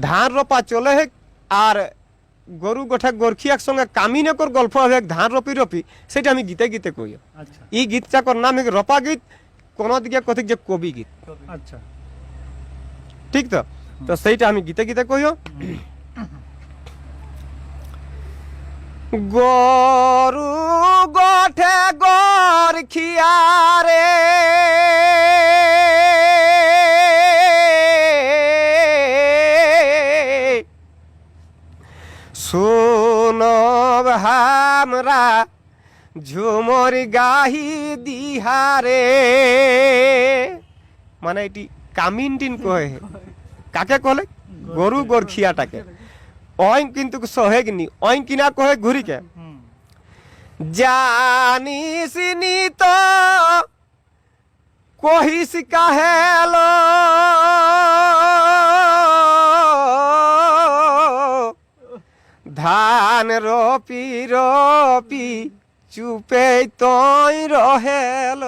ধান রোপা চলে হেক আর গরু গোঠা গরখি একসঙ্গে কামিনে কর গল্প হবে ধান রপি রপি সেটা আমি গীতে গীতে কই আচ্ছা। এই গীতটা কর নাম হেক রপা গীত কোন দিকে কথিক যে কবি গীত। আচ্ছা। ঠিক তো? তো সেইটা আমি গীতে গীতে কইও। গরু গঠে গর হামরা ঝুমর গাহি দিহারে। মানে এটি কামিনটিন কহে। কাকে কলে? গরু গরখিয়াটাকে। অইন কিন্তু সহেগনি। অইন কিনা কহে ঘুরিকে। জানিস নি তো, কহিস কাহেল। ধান রপি রপি চুপে তই রহেল।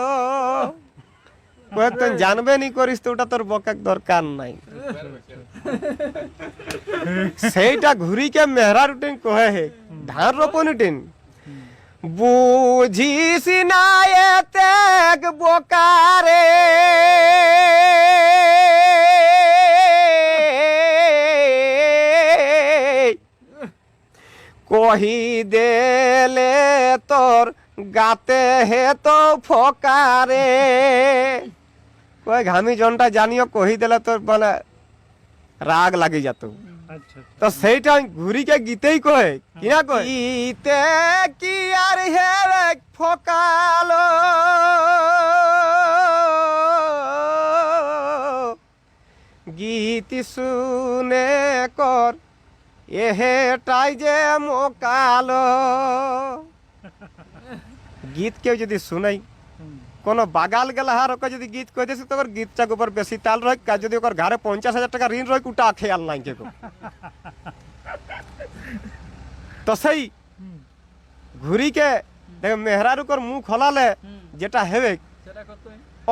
তুই জানবে নি করিস তো, ওটা তোর বকাক দরকার নাই। সেইটা ঘুরিকে মেহরা রুটিন কহে হে, ধান রোপন রুটিন বুঝিস না এতেক বোকারে। কহি দেলে তোর গাতে হে তো ফকারে। কই ঘামি জনটা জানিও কহি দেলে তোর মানে রাগ লাগি যেত। আচ্ছা তো সেইটা ঘুরিকে গীতেই কয়ে কিনা কয় গীতে কি আর হেরে ফকালো? গীত শুনে কর এহেটাই যে মোকালো। গীত কেউ যদি শুনাই কোনো বাগাল গেলা হার ওকে যদি গীত কই দিছি তোর গীতটাকে উপর বেশি তাল রয় কাজ যদি ওর ঘরে পঞ্চাশ হাজার টাকা ঋণ রয় উটা খেয়াল নাই কেউ। তো সেই ঘুরিকে দেখ মেহরার উপর মুখ হলালে যেটা হেবে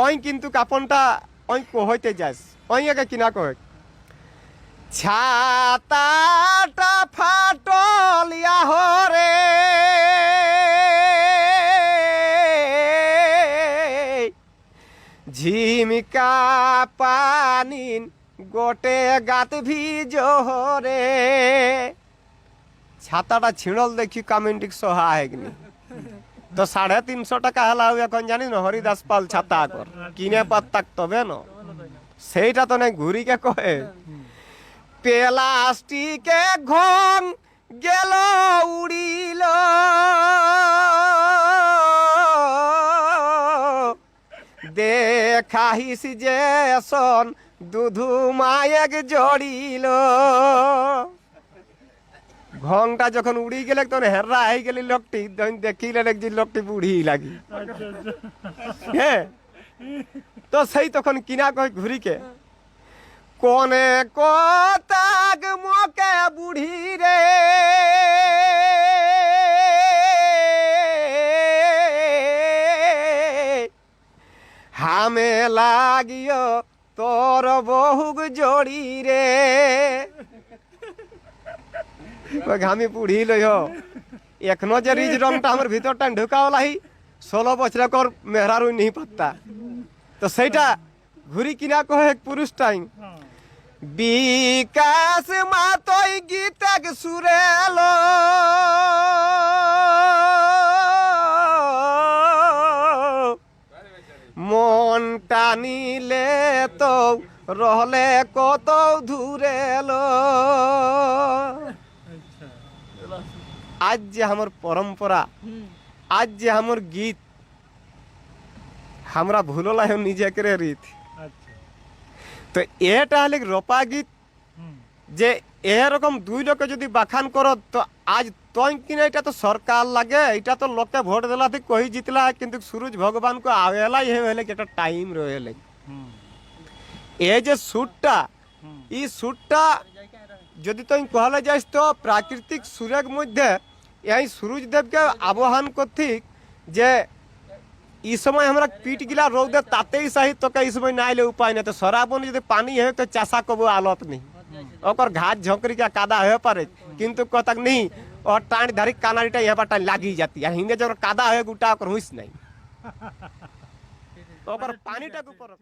ওই কিন্তু কাপনটা ওই কহইতে যাস ওই আগে কিনা কহ ছাতাটা ফাটল হরে। ঝিমিকা পানিন গোটে গাত ভিজরে ছাতাটা ছিঁড়ল দেখি কামিন্টিক সহা হেগনি। তো সাড়ে তিনশো টাকা হেলা এখন জানি না, হরিদাস পাল ছাতা কর। কিনে পাত্তাক তবে ন। সেইটা তো নাই ঘুরিকে কয়ে প্লাস্টিকে ঘং গেল উড়িল। দেখাহিস যে সন দুধু মায়েক জড়িল। ঘংটা যখন উড়ি গেলে তখন হেররা হয়ে গেলি লোকটি তখন দেখিলে দেখছি লোকটি বুড়ি লাগি। আচ্ছা আচ্ছা। হ্যাঁ তো সেই তখন কিনা কই ঘুরিকে কোনে কতাক মকে বুড়ি রে? হামে লাগিও তোর বহুক জড়ি রে। ঘামি পুড়ি লইহ এখনও যে রিজ রংটা আমার ভিতরটা ঢুকাও লাহি। ষোলো বছর কর মেহরারু নিহি পাত্তা। তো সেইটা ঘুরি কিনা কহে পুরুষ টাইম। হ্যাঁ। বিকাশ মাতই গীতক সুরেল। মন টানিলে তো রহলে কত আচ্ছা আজ যে আমার পরম্পরা, আজ যে আমার গীত আমরা ভুললাই নিজেকে রীত। আচ্ছা। তো এটা হলে রোপা গীত। যে এরকম দুই লোকে যদি বাখান কর তো আজ তই কিনা এটা তো সরকার লাগে এটা তো লোকে ভোট দেলা থেকে কহি জিতলা কিন্তু সুরজ ভগবানকে আবেলাই হলে একটা টাইম রয়েলে এ যে সুটটা ই সুটটা যদি তুই কহলে যাইস তো প্রাকৃতিক সুরের মধ্যে এই সূর্যদেবকে আবহান করতিক যে इस समय हमारा पीट गिला रोक दे, ताते ही सही तो कई समय ना ले उपाय नहीं। तो शराबों ने यदि पानी है तो चासा को वो आलोप नहीं। और घाट झोंकरी का कादा है पर किंतु को तक नहीं, और टाण धरी काना रिटा यहाँ पर टाण लागी जाती है। हिंदे जब कादा है, गुटा और हुई नहीं। तो और पानी टक ऊपर